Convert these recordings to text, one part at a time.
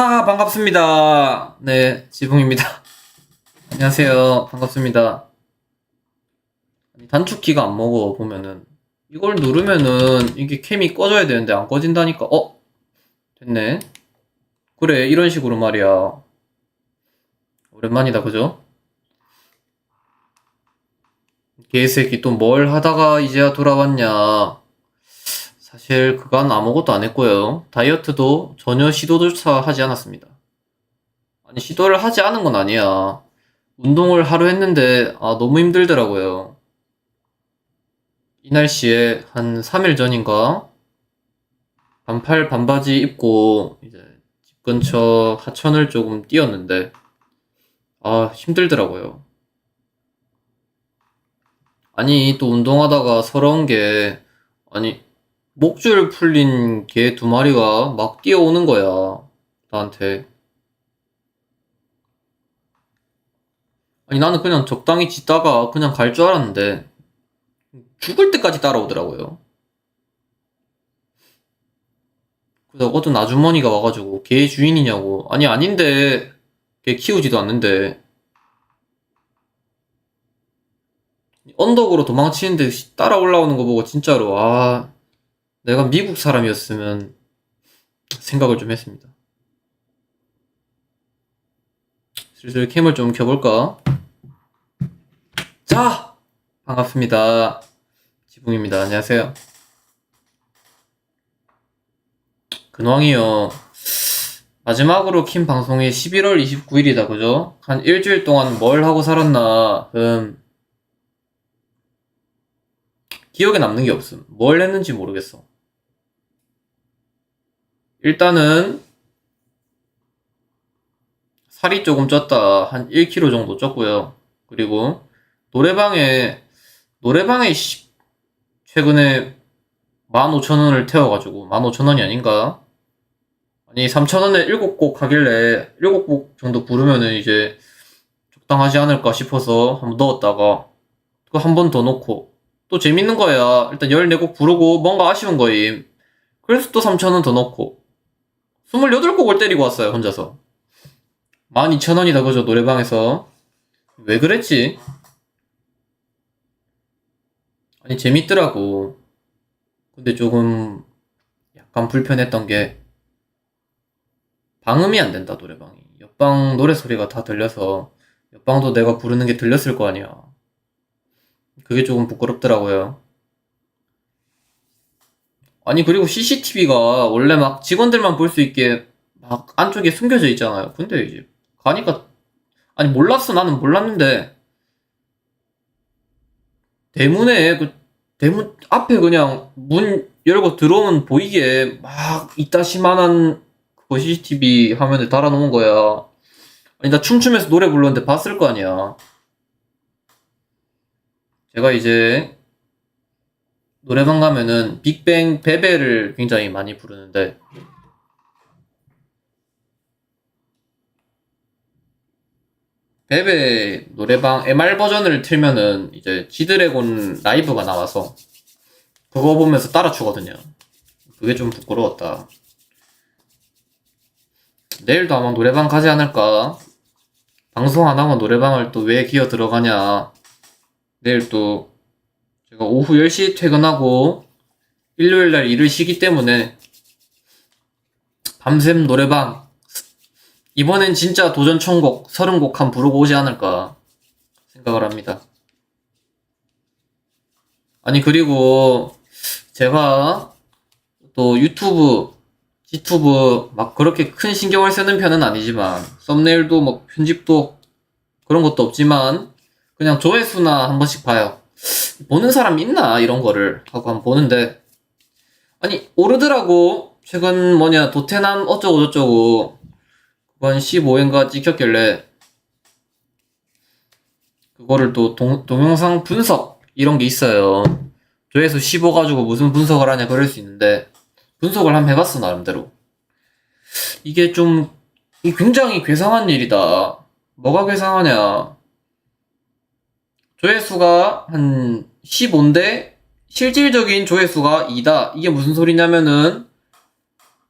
하 반갑습니다. 네 지붕입니다. 안녕하세요 반갑습니다. 단축키가 안 먹어 보면은 이걸 누르면은 이게 캠이 꺼져야 되는데 안 꺼진다니까 어 됐네. 그래 이런 식으로 말이야. 오랜만이다 그죠? 개새끼 또 뭘 하다가 이제야 돌아왔냐. 사실 그간 아무것도 안 했고요. 다이어트도 전혀 시도조차 하지 않았습니다. 아니 시도를 하지 않은 건 아니야. 운동을 하루 했는데 아 너무 힘들더라고요. 이 날씨에 한 3일 전인가 반팔 반바지 입고 이제 집 근처 하천을 조금 뛰었는데 아 힘들더라고요. 아니 또 운동하다가 서러운 게 아니 목줄 풀린 개 두 마리가 막 뛰어오는 거야. 나한테. 아니, 나는 그냥 적당히 짖다가 그냥 갈 줄 알았는데, 죽을 때까지 따라오더라고요. 그래서 어떤 아주머니가 와가지고, 개 주인이냐고. 아니, 아닌데, 개 키우지도 않는데. 언덕으로 도망치는데 따라 올라오는 거 보고 진짜로, 아, 내가 미국 사람이었으면 생각을 좀 했습니다. 슬슬 캠을 좀 켜볼까? 자! 반갑습니다. 지붕입니다. 안녕하세요. 근황이요. 마지막으로 킨 방송이 11월 29일이다, 그죠? 한 일주일 동안 뭘 하고 살았나, 음, 기억에 남는 게 없음. 뭘 했는지 모르겠어. 일단은 살이 조금 쪘다. 한 1kg 정도 쪘고요. 그리고 노래방에 노래방에 씨, 최근에 15,000원을 태워가지고 15,000원이 아닌가? 아니 3,000원에 7곡 하길래 7곡 정도 부르면은 이제 적당하지 않을까 싶어서 한번 넣었다가 또한번 더 넣고 또 재밌는 거야. 일단 14곡 부르고 뭔가 아쉬운 거임. 그래서 또 3,000원 더 넣고 28곡을 때리고 왔어요, 혼자서. 12,000원이다, 그죠, 노래방에서. 왜 그랬지? 아니, 재밌더라고. 근데 조금, 약간 불편했던 게, 방음이 안 된다, 노래방이. 옆방 노래 소리가 다 들려서, 옆방도 내가 부르는 게 들렸을 거 아니야. 그게 조금 부끄럽더라고요. 아니, 그리고 CCTV가 원래 막 직원들만 볼 수 있게 막 안쪽에 숨겨져 있잖아요. 근데 이제 가니까, 아니, 몰랐어. 나는 몰랐는데, 대문에, 그, 대문 앞에 그냥 문 열고 들어오면 보이게 막 이따시만한 그거 CCTV 화면에 달아놓은 거야. 아니, 나 춤추면서 노래 불렀는데 봤을 거 아니야. 제가 이제 노래방 가면은 빅뱅 베베를 굉장히 많이 부르는데 베베 노래방 MR 버전을 틀면은 이제 지드래곤 라이브가 나와서 그거 보면서 따라 추거든요. 그게 좀 부끄러웠다. 내일도 아마 노래방 가지 않을까? 방송 안 하고 노래방을 또 왜 기어 들어가냐? 내일 또 오후 10시 퇴근하고 일요일 날 일을 쉬기 때문에 밤샘 노래방 이번엔 진짜 도전 천곡 30곡 한 부르고 오지 않을까 생각을 합니다. 아니 그리고 제가 또 유튜브, 지투브 막 그렇게 큰 신경을 쓰는 편은 아니지만 썸네일도 뭐 편집도 그런 것도 없지만 그냥 조회수나 한 번씩 봐요. 보는 사람 있나? 이런 거를 하고 한번 보는데 아니 오르더라고. 최근 뭐냐 도테남 어쩌고 저쩌고. 그건 15회인가 찍혔길래. 그거를 또 동, 동영상 분석 이런 게 있어요. 조회수 15 가지고 무슨 분석을 하냐 그럴 수 있는데 분석을 한번 해봤어 나름대로. 이게 좀이 굉장히 괴상한 일이다. 뭐가 괴상하냐 조회수가 한 15인데 실질적인 조회수가 2다. 이게 무슨 소리냐면은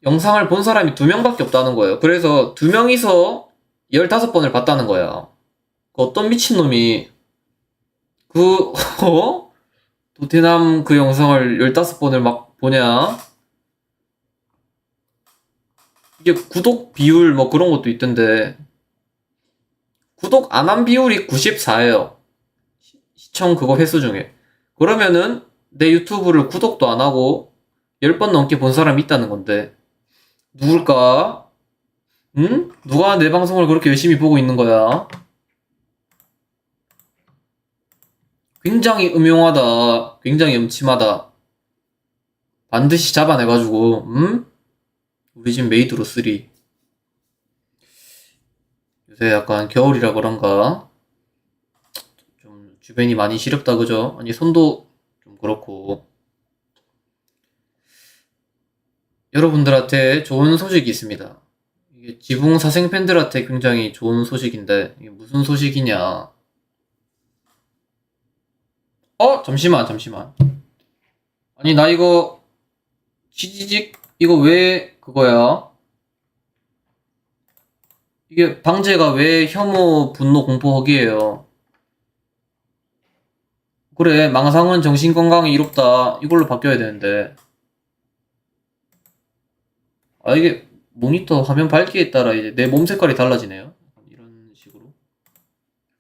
영상을 본 사람이 두 명밖에 없다는 거예요. 그래서 두 명이서 15번을 봤다는 거야. 그 어떤 미친놈이 그, 어? 도테남 그 영상을 15번을 막 보냐? 이게 구독 비율 뭐 그런 것도 있던데, 구독 안 한 비율이 94예요. 시청 그거 횟수 중에. 그러면은 내 유튜브를 구독도 안 하고 10번 넘게 본 사람이 있다는 건데, 누굴까? 응? 누가 내 방송을 그렇게 열심히 보고 있는 거야? 굉장히 음흉하다. 굉장히 음침하다. 반드시 잡아내가지고, 음? 우리 집 메이드로 쓰리. 요새 약간 겨울이라 그런가? 좀 주변이 많이 시렵다, 그죠? 아니, 손도 좀 그렇고. 여러분들한테 좋은 소식이 있습니다. 이게 지붕 사생 팬들한테 굉장히 좋은 소식인데, 이게 무슨 소식이냐. 어? 잠시만, 잠시만. 아니, 나 이거, 치지직, 이거 왜 그거야? 이게 방제가 왜 혐오, 분노, 공포, 허기예요? 그래, 망상은 정신건강에 이롭다. 이걸로 바뀌어야 되는데. 아, 이게 모니터 화면 밝기에 따라 이제 내 몸 색깔이 달라지네요. 이런 식으로.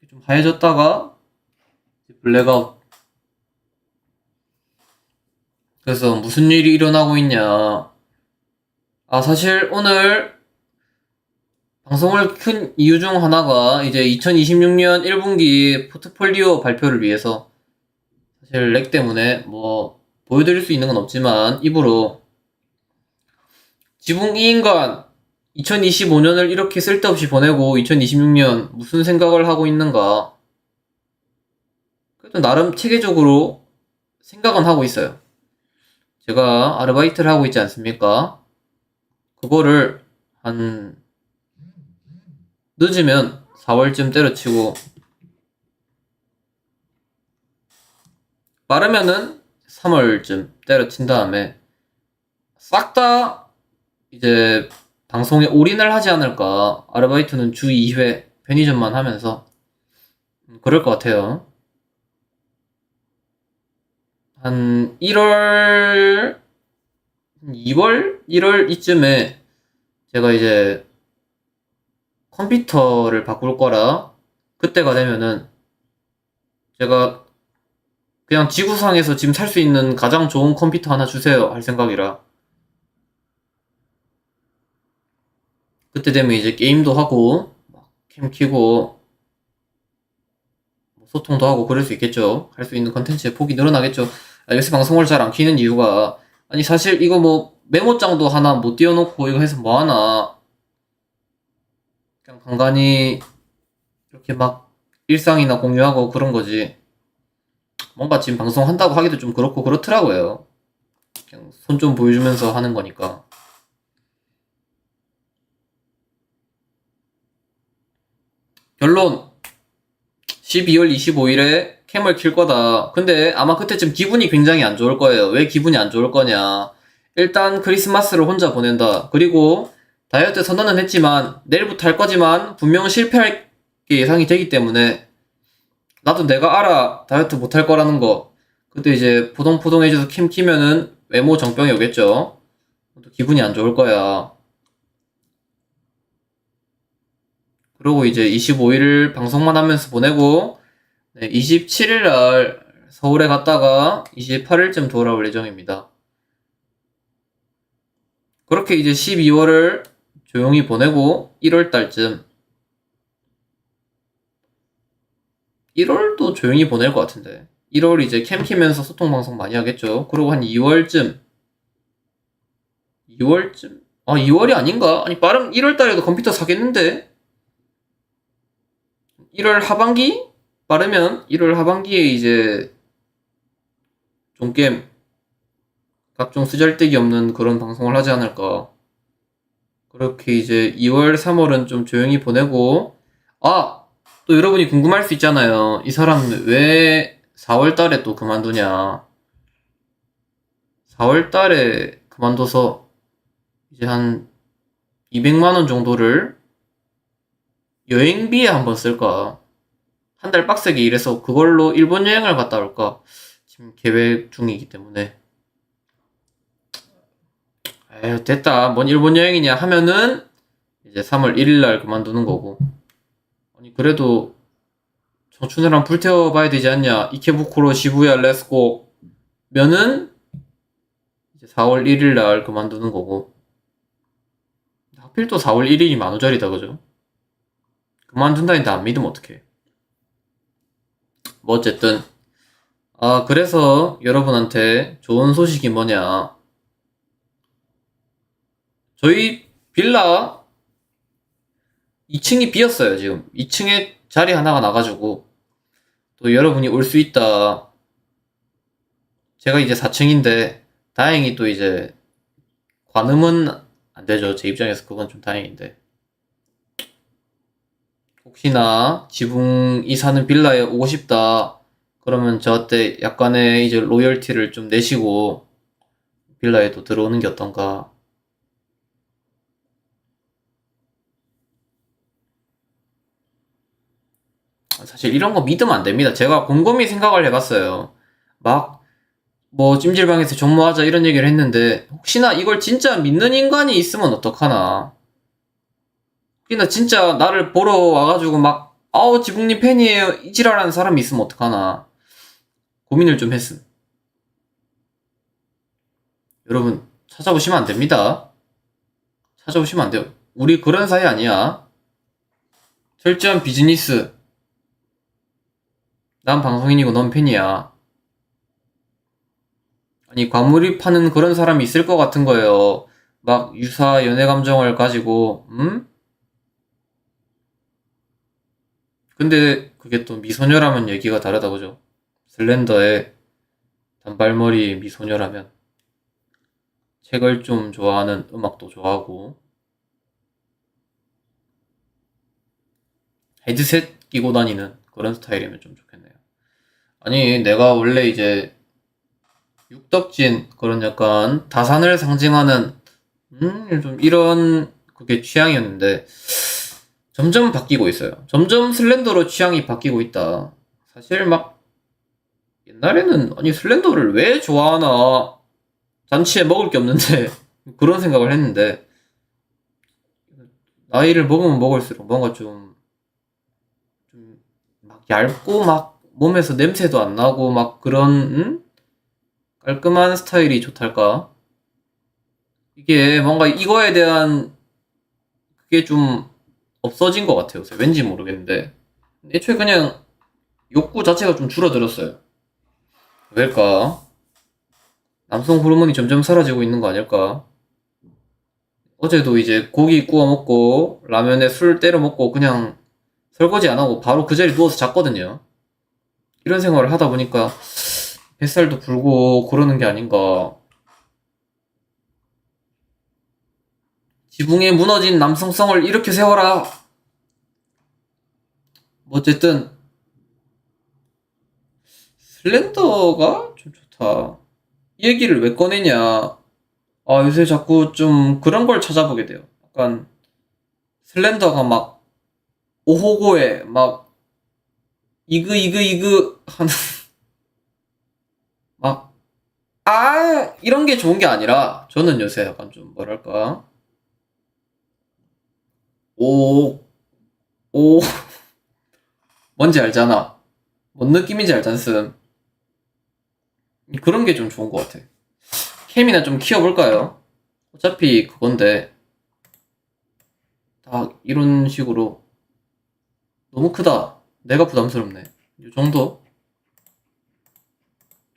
좀 하얘졌다가, 블랙아웃. 그래서 무슨 일이 일어나고 있냐. 아, 사실 오늘 방송을 큰 이유 중 하나가 이제 2026년 1분기 포트폴리오 발표를 위해서 사실 렉 때문에 뭐 보여드릴 수 있는 건 없지만 입으로 지붕 이 인간 2025년을 이렇게 쓸데없이 보내고 2026년 무슨 생각을 하고 있는가 그래도 나름 체계적으로 생각은 하고 있어요. 제가 아르바이트를 하고 있지 않습니까? 그거를 한 늦으면 4월쯤 때려치고 빠르면은 3월쯤 때려친 다음에 싹 다 이제 방송에 올인을 하지 않을까 아르바이트는 주 2회 편의점만 하면서 음, 그럴 것 같아요. 한 1월, 2월? 1월 이쯤에 제가 이제 컴퓨터를 바꿀 거라 그때가 되면은 제가 그냥 지구상에서 지금 살 수 있는 가장 좋은 컴퓨터 하나 주세요 할 생각이라. 그때 되면 이제 게임도 하고 막캠 키고 뭐 소통도 하고 그럴 수 있겠죠. 할 수 있는 컨텐츠의 폭이 늘어나겠죠. 아, 요새 방송을 잘 안 키는 이유가 아니 사실 이거 뭐 메모장도 하나 못 띄워놓고 이거 해서 뭐 하나. 그냥 간간히 이렇게 막 일상이나 공유하고 그런 거지 뭔가 지금 방송 한다고 하기도 좀 그렇고 그렇더라고요 그냥 손 좀 보여주면서 하는 거니까 결론 12월 25일에 캠을 킬 거다. 근데 아마 그때쯤 기분이 굉장히 안 좋을 거예요. 왜 기분이 안 좋을 거냐. 일단 크리스마스를 혼자 보낸다. 그리고 다이어트 선언은 했지만 내일부터 할 거지만 분명 실패할 게 예상이 되기 때문에 나도 내가 알아. 다이어트 못할 거라는 거. 그때 이제 포동포동해져서 캠 키면은 외모 정병이 오겠죠. 또 기분이 안 좋을 거야. 그리고 이제 25일 방송만 하면서 보내고 네, 27일 날 서울에 갔다가 28일쯤 돌아올 예정입니다. 그렇게 이제 12월을 조용히 보내고 1월 달쯤 1월도 조용히 보낼 것 같은데 1월 이제 캠 키면서 소통 방송 많이 하겠죠. 그리고 한 2월쯤 2월쯤 아 2월이 아닌가? 아니 빠른 1월 달에도 컴퓨터 사겠는데 1월 하반기? 빠르면 1월 하반기에 이제 좀게임 각종 쓰잘데기 없는 그런 방송을 하지 않을까. 그렇게 이제 2월, 3월은 좀 조용히 보내고, 아! 또 여러분이 궁금할 수 있잖아요. 이 사람 왜 4월 달에 또 그만두냐. 4월 달에 그만둬서 이제 한 200만 원 정도를 여행비에 한번 쓸까? 한 달 빡세게 일해서 그걸로 일본 여행을 갔다 올까? 지금 계획 중이기 때문에. 에휴, 됐다. 뭔 일본 여행이냐 하면은 이제 3월 1일 날 그만두는 거고. 그래도 청춘을 한 불태워 봐야 되지 않냐? 이케부쿠로 시부야 렛츠고 면은 이제 4월 1일 날 그만두는 거고. 하필 또 4월 1일이 만우절이다, 그죠? 그만둔다는데 안 믿으면 어떡해. 뭐, 어쨌든. 아, 그래서 여러분한테 좋은 소식이 뭐냐. 저희 빌라 2층이 비었어요, 지금. 2층에 자리 하나가 나가지고. 또 여러분이 올 수 있다. 제가 이제 4층인데, 다행히 또 이제, 관음은 안 되죠. 제 입장에서 그건 좀 다행인데. 혹시나 지붕이 사는 빌라에 오고 싶다. 그러면 저한테 약간의 이제 로열티를 좀 내시고 빌라에도 들어오는 게 어떤가. 사실 이런 거 믿으면 안 됩니다. 제가 곰곰이 생각을 해봤어요. 막, 뭐, 찜질방에서 전무하자 이런 얘기를 했는데, 혹시나 이걸 진짜 믿는 인간이 있으면 어떡하나. 혹시나 진짜 나를 보러 와가지고 막, 아우, 지붕님 팬이에요. 이지랄하는 사람이 있으면 어떡하나. 고민을 좀 했음. 여러분, 찾아보시면 안 됩니다. 찾아보시면 안 돼요. 우리 그런 사이 아니야. 철저한 비즈니스. 난 방송인이고 넌 팬이야. 아니, 과몰입하는 그런 사람이 있을 것 같은 거예요. 막 유사 연애 감정을 가지고, 음? 근데 그게 또 미소녀라면 얘기가 다르다, 그죠? 슬렌더의 단발머리 미소녀라면 책을 좀 좋아하는 음악도 좋아하고 헤드셋 끼고 다니는 그런 스타일이면 좀 좋겠네요. 아니, 내가 원래 이제 육덕진 그런 약간 다산을 상징하는 음, 좀 이런 그게 취향이었는데 점점 바뀌고 있어요. 점점 슬렌더로 취향이 바뀌고 있다. 사실 막 옛날에는 아니 슬렌더를 왜 좋아하나 잔치에 먹을 게 없는데 그런 생각을 했는데 나이를 먹으면 먹을수록 뭔가 좀 좀 막 얇고 막 몸에서 냄새도 안 나고 막 그런 음? 깔끔한 스타일이 좋달까? 이게 뭔가 이거에 대한 그게 좀 없어진 것 같아요. 왠지 모르겠는데 애초에 그냥 욕구 자체가 좀 줄어들었어요. 왜일까? 남성 호르몬이 점점 사라지고 있는 거 아닐까? 어제도 이제 고기 구워 먹고 라면에 술 때려 먹고 그냥 설거지 안 하고 바로 그 자리에 누워서 잤거든요. 이런 생활을 하다 보니까 뱃살도 불고 그러는 게 아닌가. 지붕에 무너진 남성성을 이렇게 세워라. 뭐 어쨌든 슬렌더가 좀 좋다. 이 얘기를 왜 꺼내냐? 아 요새 자꾸 좀 그런 걸 찾아보게 돼요. 약간 슬렌더가 막 오호고에 막 이그 이그 이그 하는 막 아 이런 게 좋은 게 아니라 저는 요새 약간 좀 뭐랄까 오 오 뭔지 알잖아. 뭔 느낌인지 알잖음. 그런 게 좀 좋은 것 같아. 캠이나 좀 키워볼까요? 어차피 그건데 다 이런 식으로 너무 크다. 내가 부담스럽네. 이 정도?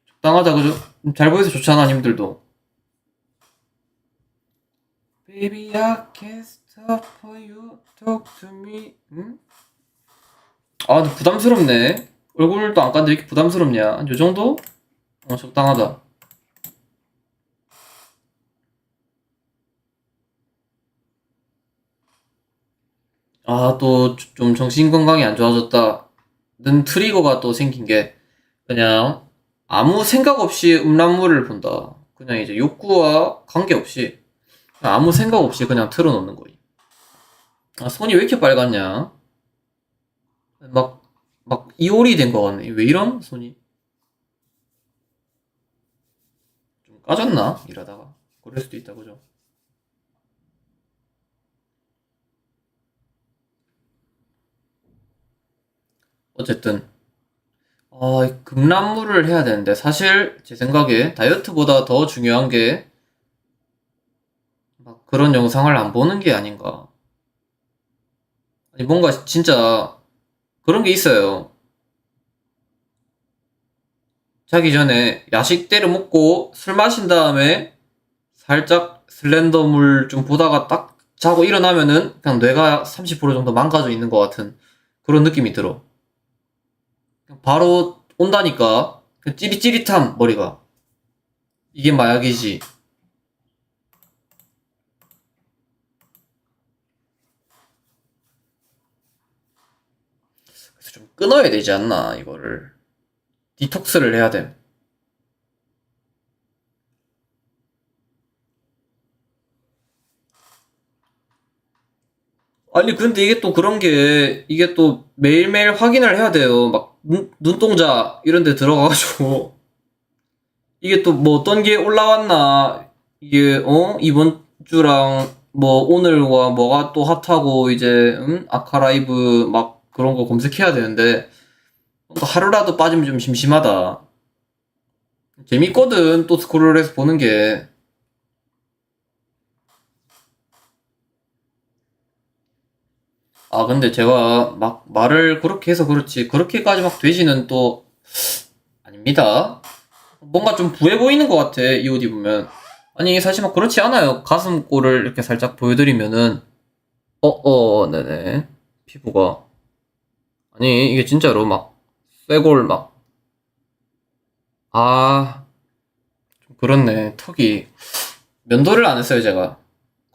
적당하다 그죠? 잘 보여서 좋잖아 님들도. Baby I can't stop for you talk to me. 응? 아 부담스럽네. 얼굴도 안 깠는데 왜 이렇게 부담스럽냐? 요 정도? 어 적당하다. 아, 또 좀 정신 건강이 안 좋아졌다는 트리거가 또 생긴 게 그냥 아무 생각 없이 음란물을 본다. 그냥 이제 욕구와 관계없이 아무 생각 없이 그냥 틀어놓는 거임. 아, 손이 왜 이렇게 빨갛냐? 막, 막, 이올이 된것 같네. 왜 이런? 손이? 좀 까졌나? 일하다가. 그럴 수도 있다, 그죠? 어쨌든, 아, 이 급란무를 해야 되는데, 사실, 제 생각에 다이어트보다 더 중요한 게, 막 그런 영상을 안 보는 게 아닌가. 아니, 뭔가 진짜 그런 게 있어요. 자기 전에 야식 때려 먹고 술 마신 다음에 살짝 슬렌더물 좀 보다가 딱 자고 일어나면은 그냥 뇌가 30% 정도 망가져 있는 것 같은 그런 느낌이 들어. 바로 온다니까. 그 찌릿찌릿함, 머리가. 이게 마약이지. 그래서 좀 끊어야 되지 않나, 이거를. 디톡스를 해야 돼. 아니, 근데 이게 또 그런 게, 이게 또 매일매일 확인을 해야 돼요. 막, 눈, 눈동자 이런 데 들어가가지고. 이게 또 뭐 어떤 게 올라왔나, 이게, 어? 이번 주랑 뭐 오늘과 뭐가 또 핫하고, 이제, 음? 아카라이브 막 그런 거 검색해야 되는데, 하루라도 빠지면 좀 심심하다. 재밌거든, 또 스크롤해서 보는 게. 아, 근데 제가 막 말을 그렇게 해서 그렇지, 그렇게까지 막 돼지는 또, 아닙니다. 뭔가 좀 부해 보이는 것 같아, 이 옷 입으면. 아니, 사실 막 그렇지 않아요. 가슴골을 이렇게 살짝 보여드리면은, 어, 어, 네네. 피부가. 아니, 이게 진짜로 막, 쇄골 막, 아, 좀 그렇네. 턱이. 면도를 안 했어요, 제가.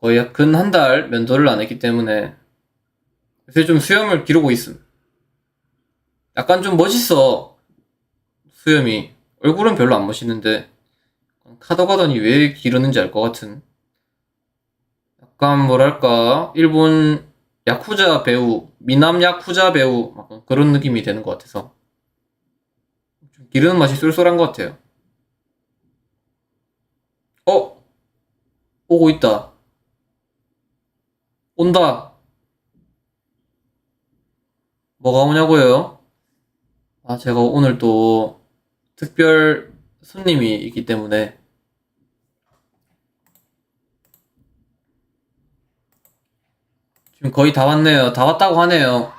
거의 근 한 달 면도를 안 했기 때문에. 요새 좀 수염을 기르고 있음. 약간 좀 멋있어. 수염이. 얼굴은 별로 안 멋있는데, 카더 가더니 왜 기르는지 알 것 같은. 약간 뭐랄까, 일본 야쿠자 배우, 미남 야쿠자 배우, 막 그런 느낌이 되는 것 같아서. 좀 기르는 맛이 쏠쏠한 것 같아요. 어? 오고 있다. 온다. 뭐가 오냐고요? 아, 제가 오늘 또 특별 손님이 있기 때문에 지금 거의 다 왔네요. 다 왔다고 하네요.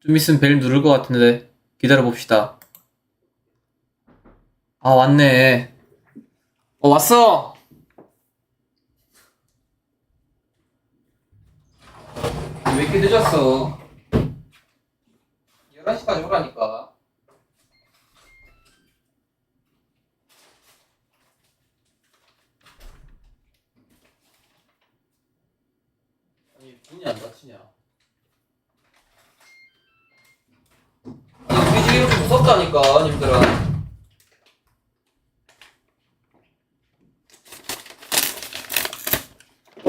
좀 있으면 벨 누를 것 같은데 기다려 봅시다. 아, 왔네. 어, 왔어! 왜 이렇게 늦었어? 11시까지 오라니까. 아니, 문이 안 닫히냐? 아니, 우리 이렇게 무섭다니까, 님들아.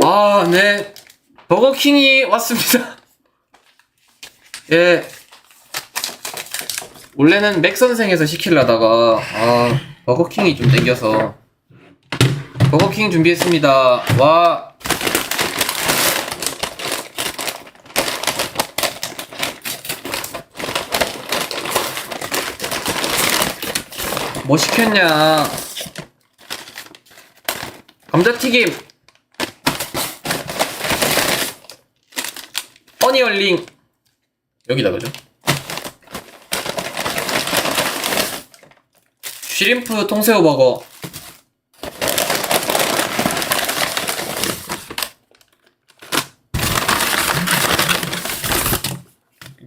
아, 네. 버거킹이 왔습니다. 예. 원래는 맥 선생에서 시키려다가 아 버거킹이 좀 땡겨서 버거킹 준비했습니다. 와 뭐 시켰냐? 감자튀김, 허니얼링 여기다 그죠? 쉬림프 통새우 버거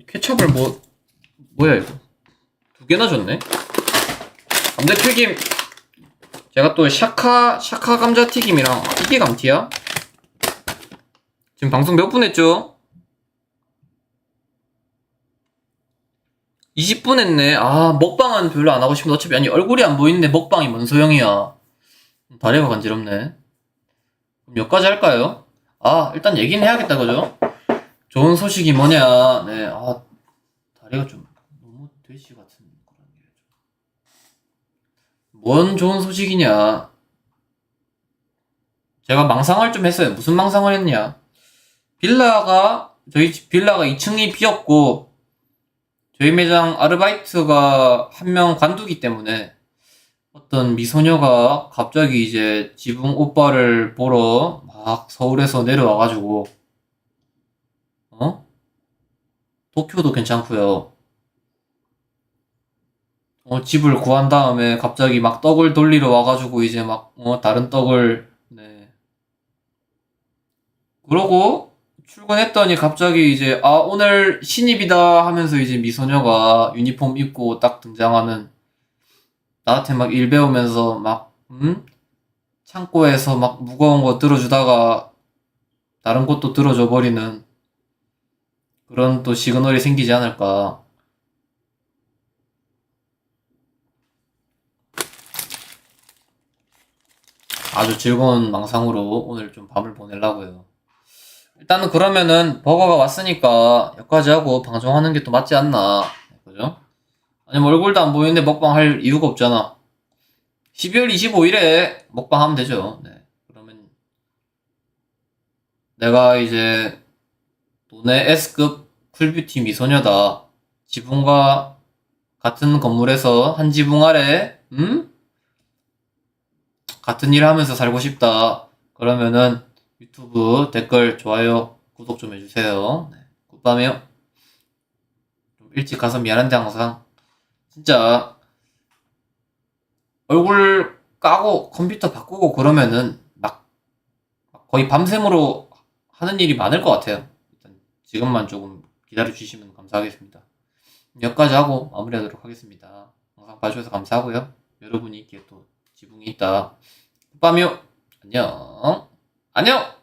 케첩을 뭐 뭐야 이거 두 개나 줬네 감자 튀김 제가 또 샤카 샤카 감자 튀김이랑 이게 감튀야? 지금 방송 몇 분 했죠? 20분 했네. 아, 먹방은 별로 안 하고 싶은데 어차피 아니 얼굴이 안 보이는데 먹방이 뭔 소용이야. 다리가 간지럽네. 그럼 여기까지 할까요? 아, 일단 얘기는 해야겠다, 그죠? 좋은 소식이 뭐냐. 네, 아, 다리가 좀 너무 돼지 같은 그런 게. 뭔 좋은 소식이냐. 제가 망상을 좀 했어요. 무슨 망상을 했냐. 빌라가, 저희 집 빌라가 2층이 비었고, 저희 매장 아르바이트가 한 명 관두기 때문에 어떤 미소녀가 갑자기 이제 지붕 오빠를 보러 막 서울에서 내려와가지고, 어? 도쿄도 괜찮고요. 어, 집을 구한 다음에 갑자기 막 떡을 돌리러 와가지고 이제 막, 어, 다른 떡을, 네. 그러고 출근했더니 갑자기 이제, 아, 오늘 신입이다 하면서 이제 미소녀가 유니폼 입고 딱 등장하는 나한테 막 일 배우면서 막, 음? 창고에서 막 무거운 거 들어주다가 다른 것도 들어줘 버리는 그런 또 시그널이 생기지 않을까. 아주 즐거운 망상으로 오늘 좀 밤을 보내려고요. 일단은 그러면은 버거가 왔으니까 여기까지 하고 방송하는 게 또 맞지 않나. 그죠? 아니면 얼굴도 안 보이는데 먹방 할 이유가 없잖아. 12월 25일에 먹방 하면 되죠. 네. 그러면 내가 이제 돈의 S급 쿨뷰티 미소녀다. 지붕과 같은 건물에서 한 지붕 아래, 음? 같은 일 하면서 살고 싶다. 그러면은 유튜브 댓글, 좋아요, 구독 좀 해주세요. 네. 굿밤이요. 좀 일찍 가서 미안한데 항상. 진짜 얼굴 까고 컴퓨터 바꾸고 그러면은 막 거의 밤샘으로 하는 일이 많을 것 같아요. 일단 지금만 조금 기다려 주시면 감사하겠습니다. 여기까지 하고 마무리하도록 하겠습니다. 영상 봐주셔서 감사하고요. 여러분이 있기에 또 지붕이 있다. 굿밤이요. 안녕. 안녕.